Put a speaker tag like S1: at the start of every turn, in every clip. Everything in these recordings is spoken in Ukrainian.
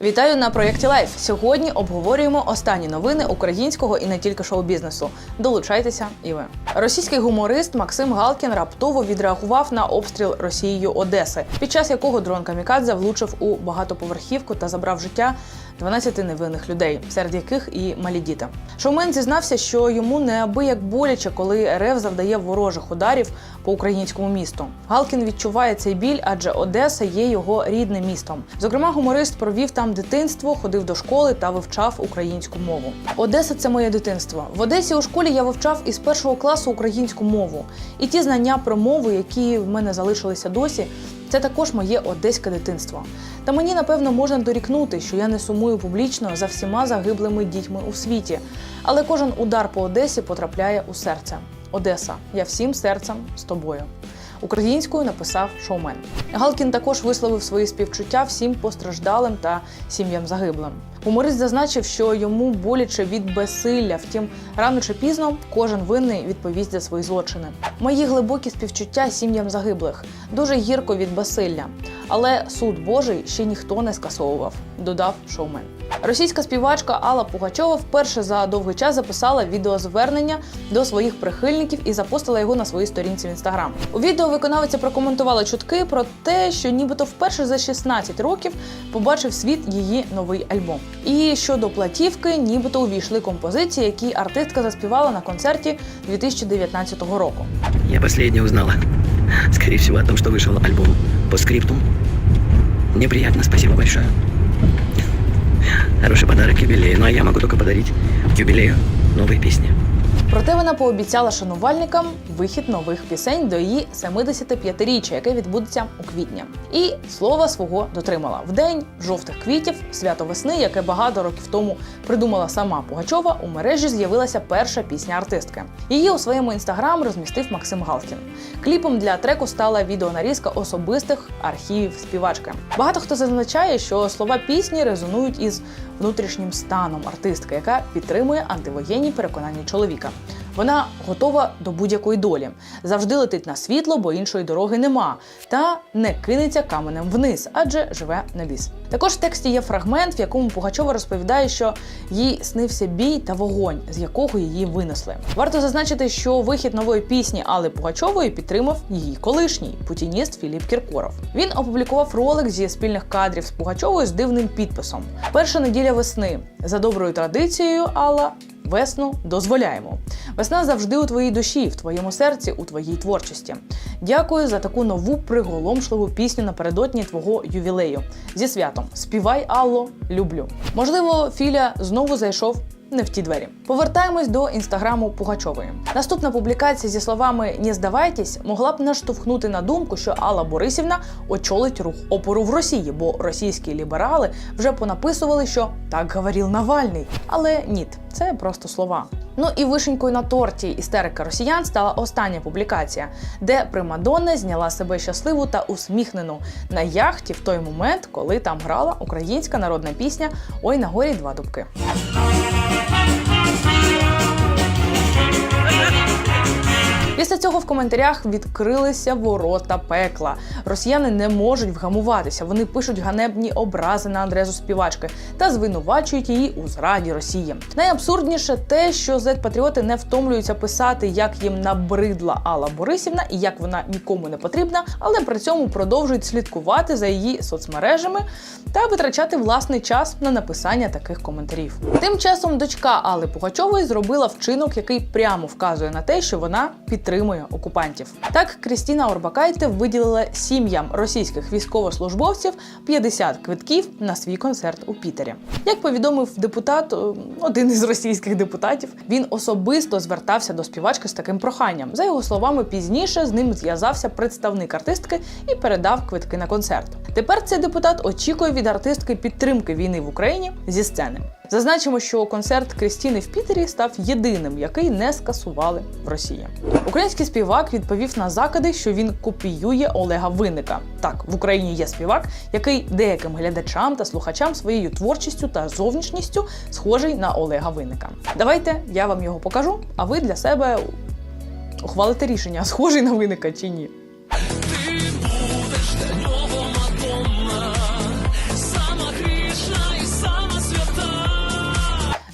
S1: Вітаю на проєкті Лайф. Сьогодні обговорюємо останні новини українського і не тільки шоу-бізнесу. Долучайтеся і ви. Російський гуморист Максим Галкін раптово відреагував на обстріл Росією Одеси, під час якого дрон Камікадзе влучив у багатоповерхівку та забрав життя 12 невинних людей, серед яких і малі діти. Шоумен зізнався, що йому неабияк боляче, коли РФ завдає ворожих ударів по українському місту. Галкін відчуває цей біль, адже Одеса є його рідним містом. Зокрема, гуморист провів там дитинство, ходив до школи та вивчав українську мову. Одеса це моє дитинство. В Одесі у школі я вивчав із першого класу українську мову. І ті знання про мову, які в мене залишилися досі, це також моє одеське дитинство. Та мені напевно можна дорікнути, що я не сумую публічно за всіма загиблими дітьми у світі. Але кожен удар по Одесі потрапляє у серце. Одеса, я всім серцем з тобою. Українською написав шоумен. Галкін також висловив свої співчуття всім постраждалим та сім'ям загиблим. Гуморист зазначив, що йому боляче від безсилля. Втім, рано чи пізно кожен винний відповість за свої злочини. Мої глибокі співчуття сім'ям загиблих дуже гірко від безсилля. Але суд Божий ще ніхто не скасовував, додав шоумен. Російська співачка Алла Пугачова вперше за довгий час записала відеозвернення до своїх прихильників і запостила його на своїй сторінці в інстаграм. У відео виконавиця прокоментувала чутки про те, що нібито вперше за 16 років побачив світ її новий альбом. І щодо платівки, нібито увійшли композиції, які артистка заспівала на концерті 2019 року.
S2: Я последнее узнала. Скорее всего, о том, что альбом по скрипту. Мне приятно, спасибо большое. Хороший подарок юбилею. Ну а я могу только подарить юбілею новые песни.
S1: Проте вона пообіцяла шанувальникам вихід нових пісень до її 75-річчя, яке відбудеться у квітні. І слова свого дотримала в день жовтих квітів, свято весни, яке багато років тому придумала сама Пугачова. У мережі з'явилася перша пісня артистки. Її у своєму інстаграм розмістив Максим Галкін. Кліпом для треку стала відеонарізка особистих архівів співачки. Багато хто зазначає, що слова пісні резонують із внутрішнім станом артистки, яка підтримує антивоєнні переконання чоловіка. Вона готова до будь-якої долі, завжди летить на світло, бо іншої дороги нема, та не кинеться каменем вниз, адже живе на біс. Також в тексті є фрагмент, в якому Пугачова розповідає, що їй снився бій та вогонь, з якого її винесли. Варто зазначити, що вихід нової пісні Алли Пугачової підтримав її колишній путініст Філіп Кіркоров. Він опублікував ролик зі спільних кадрів з Пугачовою з дивним підписом: Перша неділя весни за доброю традицією Алла. Весну дозволяємо. Весна завжди у твоїй душі, в твоєму серці, у твоїй творчості. Дякую за таку нову приголомшливу пісню напередодні твого ювілею. Зі святом співай, Алло, люблю. Можливо, Філя знову зайшов. Не в ті двері. Повертаємось до інстаграму Пугачової. Наступна публікація зі словами «Не здавайтесь» могла б наштовхнути на думку, що Алла Борисівна очолить рух опору в Росії, бо російські ліберали вже понаписували, що так говорив Навальний. Але ні, це просто слова. Ну і вишенькою на торті істерика росіян стала остання публікація, де Примадонна зняла себе щасливу та усміхнену на яхті в той момент, коли там грала українська народна пісня Ой на горі два дубки. Thank you. Після цього в коментарях відкрилися ворота пекла. Росіяни не можуть вгамуватися. Вони пишуть ганебні образи на адресу співачки та звинувачують її у зраді Росії. Найабсурдніше те, що зет-патріоти не втомлюються писати, як їм набридла Алла Борисівна і як вона нікому не потрібна, але при цьому продовжують слідкувати за її соцмережами та витрачати власний час на написання таких коментарів. Тим часом дочка Алли Пугачової зробила вчинок, який прямо вказує на те, що вона підтримує окупантів. Так Крістіна Орбакайте виділила сім'ям російських військовослужбовців 50 квитків на свій концерт у Пітері. Як повідомив депутат, е, один із російських депутатів, він особисто звертався до співачки з таким проханням. За його словами, пізніше з ним зв'язався представник артистки і передав квитки на концерт. Тепер цей депутат очікує від артистки підтримки війни в Україні зі сцени. Зазначимо, що концерт Крістіни в Пітері став єдиним, який не скасували в Росії. Український співак відповів на закиди, що він копіює Олега Винника. Так, в Україні є співак, який деяким глядачам та слухачам своєю творчістю та зовнішністю схожий на Олега Винника. Давайте я вам його покажу, а ви для себе ухвалите рішення, схожий на Винника чи ні.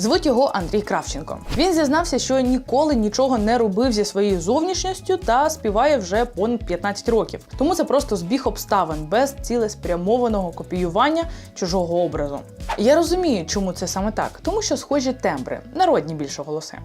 S1: Звуть його Андрій Кравченко. Він зізнався, що ніколи нічого не робив зі своєю зовнішністю та співає вже понад 15 років. Тому це просто збіг обставин без цілеспрямованого копіювання чужого образу. Я розумію, чому це саме так, тому що схожі тембри, народні більше голоси.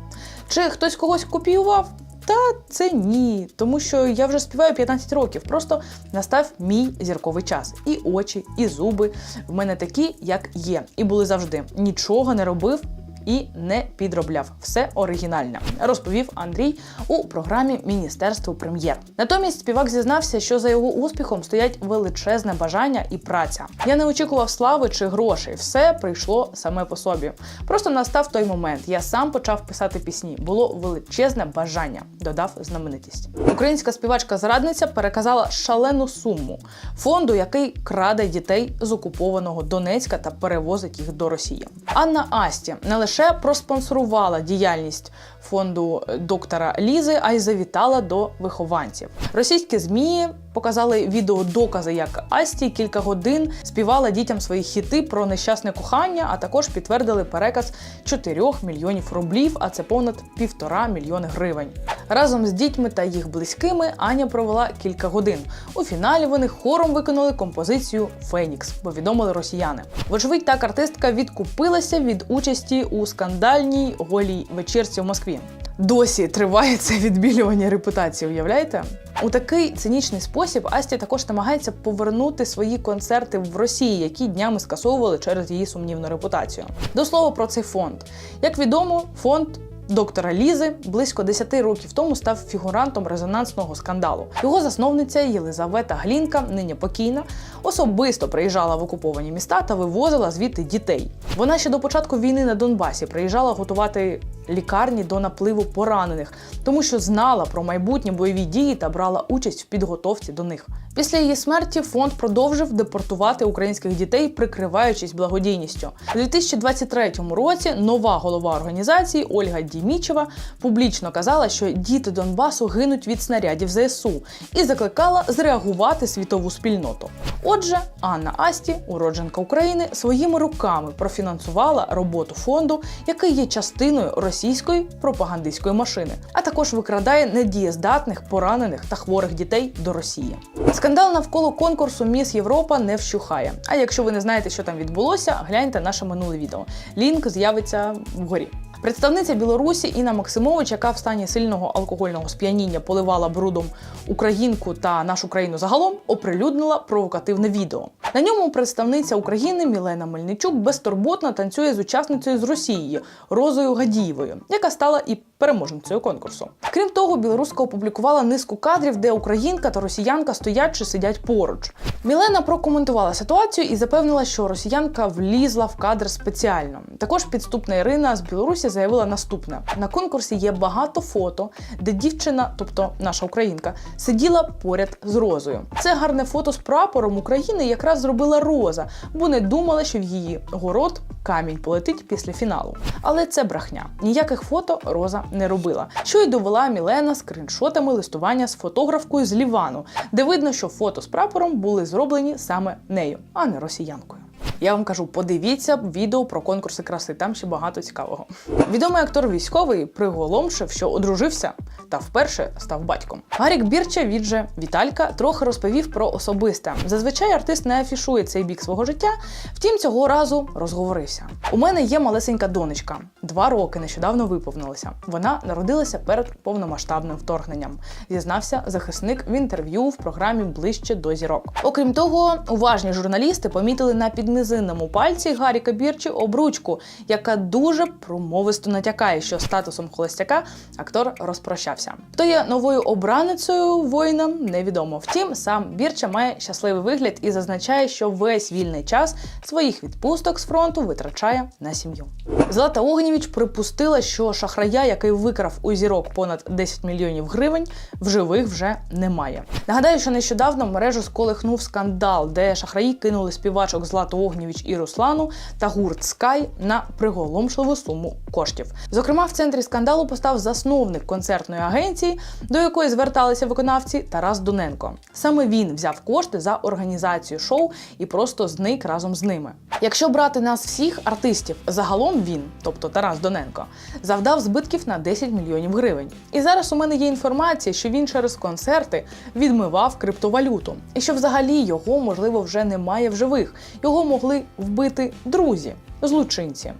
S1: Чи хтось когось копіював? Та це ні, тому що я вже співаю 15 років. Просто настав мій зірковий час. І очі, і зуби в мене такі, як є, і були завжди. Нічого не робив. І не підробляв все оригінальне, розповів Андрій у програмі Міністерство прем'єр. Натомість співак зізнався, що за його успіхом стоять величезне бажання і праця. Я не очікував слави чи грошей. Все прийшло саме по собі. Просто настав той момент. Я сам почав писати пісні. Було величезне бажання, додав знаменитість. Українська співачка-зрадниця переказала шалену суму фонду, який краде дітей з окупованого Донецька та перевозить їх до Росії. Анна Асті не лише проспонсорувала діяльність фонду доктора Лізи, а й завітала до вихованців. Російські змі показали відеодокази, як Асті кілька годин співала дітям свої хіти про нещасне кохання, а також підтвердили переказ 4 мільйонів рублів, а це понад півтора мільйони гривень. Разом з дітьми та їх близькими Аня провела кілька годин. У фіналі вони хором виконали композицію Фенікс, повідомили росіяни. Вочевидь, так артистка відкупилася від участі у скандальній голій вечірці в Москві. Досі триває це відбілювання репутації, уявляєте? У такий цинічний спосіб Асті також намагається повернути свої концерти в Росії, які днями скасовували через її сумнівну репутацію. До слова про цей фонд. Як відомо, фонд доктора Лізи близько 10 років тому став фігурантом резонансного скандалу. Його засновниця Єлизавета Глінка, нині покійна, особисто приїжджала в окуповані міста та вивозила звідти дітей. Вона ще до початку війни на Донбасі приїжджала готувати лікарні до напливу поранених, тому що знала про майбутні бойові дії та брала участь в підготовці до них. Після її смерті фонд продовжив депортувати українських дітей, прикриваючись благодійністю. У 2023 році нова голова організації Ольга Дімічева публічно казала, що діти Донбасу гинуть від снарядів ЗСУ і закликала зреагувати світову спільноту. Отже, Анна Асті, уродженка України, своїми руками профінансувала роботу фонду, який є частиною російської пропагандистської машини, а також викрадає недієздатних, поранених та хворих дітей до Росії. Скандал навколо конкурсу Міс Європа не вщухає. А якщо ви не знаєте, що там відбулося, гляньте наше минуле відео. Лінк з'явиться вгорі. Представниця Білорусі Інна Максимович, яка в стані сильного алкогольного сп'яніння поливала брудом українку та нашу країну загалом, оприлюднила провокативне відео. На ньому представниця України Мілена Мельничук безтурботно танцює з учасницею з Росії Розою Гадієвою, яка стала і переможницею конкурсу. Крім того, білоруска опублікувала низку кадрів, де українка та росіянка стоять чи сидять поруч. Мілена прокоментувала ситуацію і запевнила, що росіянка влізла в кадр спеціально. Також підступна Ірина з Білорусі заявила наступне: на конкурсі є багато фото, де дівчина, тобто наша українка, сиділа поряд з розою. Це гарне фото з прапором України якраз зробила роза, бо не думала, що в її город камінь полетить після фіналу. Але це брехня. Ніяких фото Роза не робила. Що й довела Мілена скріншотами листування з фотографкою з Лівану, де видно, що фото з прапором були зроблені саме нею, а не росіянкою. Я вам кажу, подивіться відео про конкурси краси, там ще багато цікавого. Відомий актор військовий приголомшив, що одружився та вперше став батьком. Гарік Бірча, від же Віталька, трохи розповів про особисте. Зазвичай артист не афішує цей бік свого життя, втім цього разу розговорився. У мене є малесенька донечка, два роки нещодавно виповнилася. Вона народилася перед повномасштабним вторгненням. Зізнався захисник в інтерв'ю в програмі Ближче до зірок. Окрім того, уважні журналісти помітили на підмізинному пальці Гаріка Бірчі обручку, яка дуже промовисто натякає, що статусом холостяка актор розпрощався. Хто є новою обраницею воїна, невідомо. Втім, сам Бірча має щасливий вигляд і зазначає, що весь вільний час своїх відпусток з фронту витрачає на сім'ю. Злата Огнєвіч припустила, що шахрая, який викрав у зірок понад 10 мільйонів гривень, в живих вже немає. Нагадаю, що нещодавно мережу сколихнув скандал, де шахраї кинули співачок Злату Огнєвіч Огнєвіч і Руслану та гурт Скай на приголомшливу суму коштів. Зокрема, в центрі скандалу постав засновник концертної агенції, до якої зверталися виконавці Тарас Дуненко. Саме він взяв кошти за організацію шоу і просто зник разом з ними. Якщо брати нас всіх артистів, загалом він, тобто Тарас Доненко, завдав збитків на 10 мільйонів гривень. І зараз у мене є інформація, що він через концерти відмивав криптовалюту, і що взагалі його можливо вже немає в живих. Його могли вбити друзі, злочинці.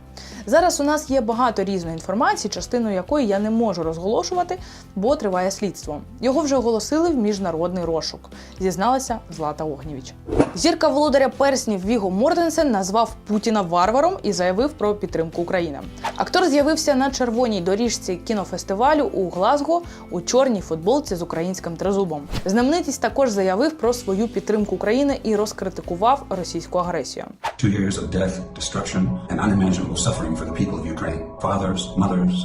S1: Зараз у нас є багато різної інформації, частину якої я не можу розголошувати, бо триває слідство. Його вже оголосили в міжнародний розшук, зізналася Злата Огнєвіч. Зірка володаря перснів Віго Мортенсен назвав Путіна варваром і заявив про підтримку України. Актор з'явився на червоній доріжці кінофестивалю у Глазго у чорній футболці з українським тризубом. Знаменитість також заявив про свою підтримку України і розкритикував російську агресію.
S3: Two years of death, destruction, and unimaginable suffering for the people of Ukraine. Fathers, mothers,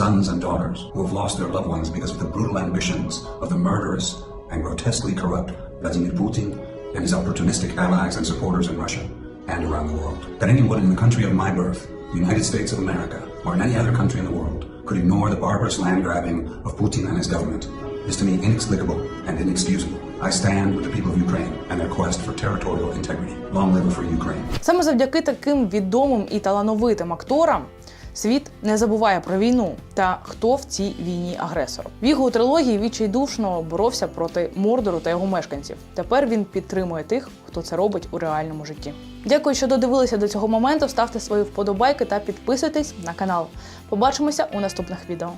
S3: sons, and daughters who have lost their loved ones because of the brutal ambitions of the murderous and grotesquely corrupt Vladimir Putin and his opportunistic allies and supporters in Russia and around the world. That anyone in the country of my birth, the United States of America, or in any other country in the world, could ignore the barbarous land grabbing of Putin and his government is to me inexplicable and inexcusable. I stand with the people of Ukraine and their quest for territorial integrity. Long live for Ukraine.
S1: Саме завдяки таким відомим і талановитим акторам світ не забуває про війну та хто в цій війні агресор. В у трилогії відчайдушно боровся проти Мордору та його мешканців. Тепер він підтримує тих, хто це робить у реальному житті. Дякую, що додивилися до цього моменту. Ставте свої вподобайки та підписуйтесь на канал. Побачимося у наступних відео.